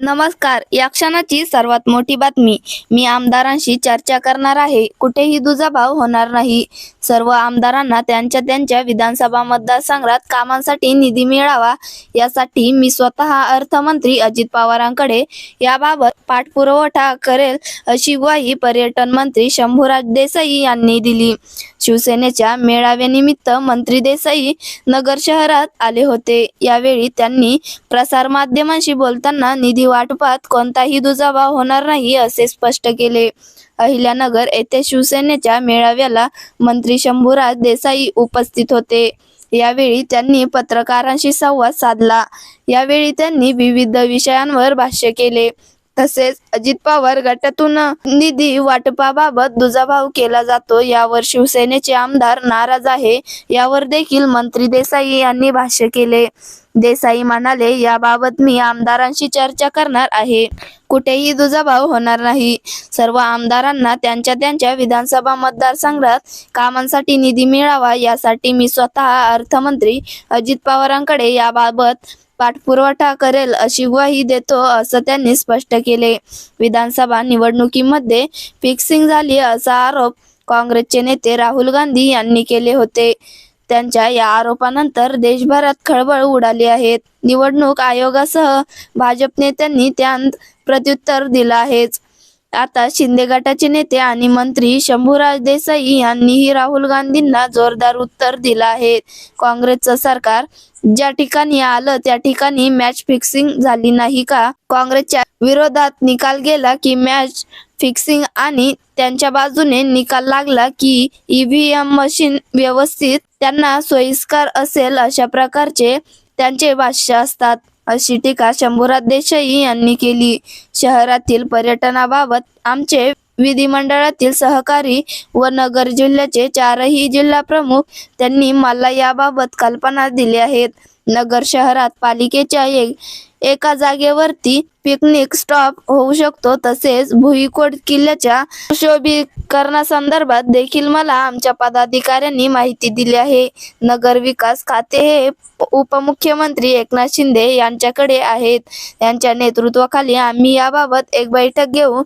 नमस्कार. या क्षणाची सर्वात मोठी बातमी. मी आमदारांशी चर्चा करणार आहे. कुठेही दुजाभाव होणार नाही. सर्व आमदारांना त्यांच्या त्यांच्या विधानसभा मतदारसंघात कामांसाठी निधी मिळावा. यासाठी मी स्वतः अर्थमंत्री अजित पवारांकडे याबाबत पाठपुरवठा करेल अशी ग्वाही पर्यटन मंत्री शंभूराज देसाई यांनी दिली. शिवसेनेच्या मेळाव्यानिमित्त मंत्री देसाई नगर शहरात आले होते. यावेळी त्यांनी प्रसार माध्यमांशी बोलताना निधी वाटपात कोणताही दुजाभाव होणार नाही असे स्पष्ट केले. अहिल्यानगर येथे शिवसेनेच्या मेळाव्याला मंत्री शंभूराज देसाई उपस्थित होते. यावेळी त्यांनी पत्रकारांशी संवाद साधला. यावेळी त्यांनी विविध विषयांवर भाष्य केले. तसेच अजित पवार गटातून निधी वाटपाबाबत दुजाभाव केला जातो. यावर शिवसेनेचे आमदार नाराज आहे यावर देखील मंत्री देसाई यांनी भाष्य केले. देसाई म्हणाले याबाबत मी आमदारांशी चर्चा करणार आहे. कुठेही दुजाभाव होणार नाही. सर्व आमदारांना त्यांच्या त्यांच्या विधानसभा मतदारसंघात कामांसाठी निधी मिळावा. यासाठी मी स्वतः अर्थमंत्री अजित पवारांकडे याबाबत पाठपुरवठा करेल अशी ग्वाही देतो असं त्यांनी स्पष्ट केले. विधानसभा निवडणुकीमध्ये फिक्सिंग झाली असा आरोप काँग्रेसचे नेते राहुल गांधी यांनी केले होते. त्यांच्या या आरोपानंतर देशभरात खळबळ उडाली आहे. निवडणूक आयोगासह भाजप नेत्यांनी त्यांत प्रत्युत्तर दिलं आहेच. आता शिंदे गटाचे नेते आणि मंत्री शंभूराज देसाई यांनीही राहुल गांधींना जोरदार उत्तर दिलं आहे. काँग्रेसचं सरकार ज्या ठिकाणी आलं त्या ठिकाणी मॅच फिक्सिंग झाली नाही का? काँग्रेसच्या विरोधात निकाल गेला की मॅच फिक्सिंग आणि त्यांच्या बाजूने निकाल लागला की ईव्हीएम मशीन व्यवस्थित त्यांना सोयीस्कर असेल अशा प्रकारचे त्यांचे भाष्य असतात. अशी टीका शंभूराज देसाई यांनी केली. शहरातील पर्यटनाबाबत आमचे विधिमंडळातील सहकारी व नगर जिल्ह्याचे चारही जिल्हा प्रमुख त्यांनी मला याबाबत कल्पना दिली आहेत. नगर शहरात पालिकेच्या एक एका जागेवरती पिकनिक स्टॉप होऊ शकतो. तसेच भुईकोट किल्ल्याच्या सुशोभीकरणासंदर्भात देखील मला आमच्या पदाधिकाऱ्यांनी माहिती दिली आहे. नगर विकास खाते हे उपमुख्यमंत्री एकनाथ शिंदे यांच्याकडे आहेत. यांच्या नेतृत्वाखाली आम्ही याबाबत एक बैठक घेऊ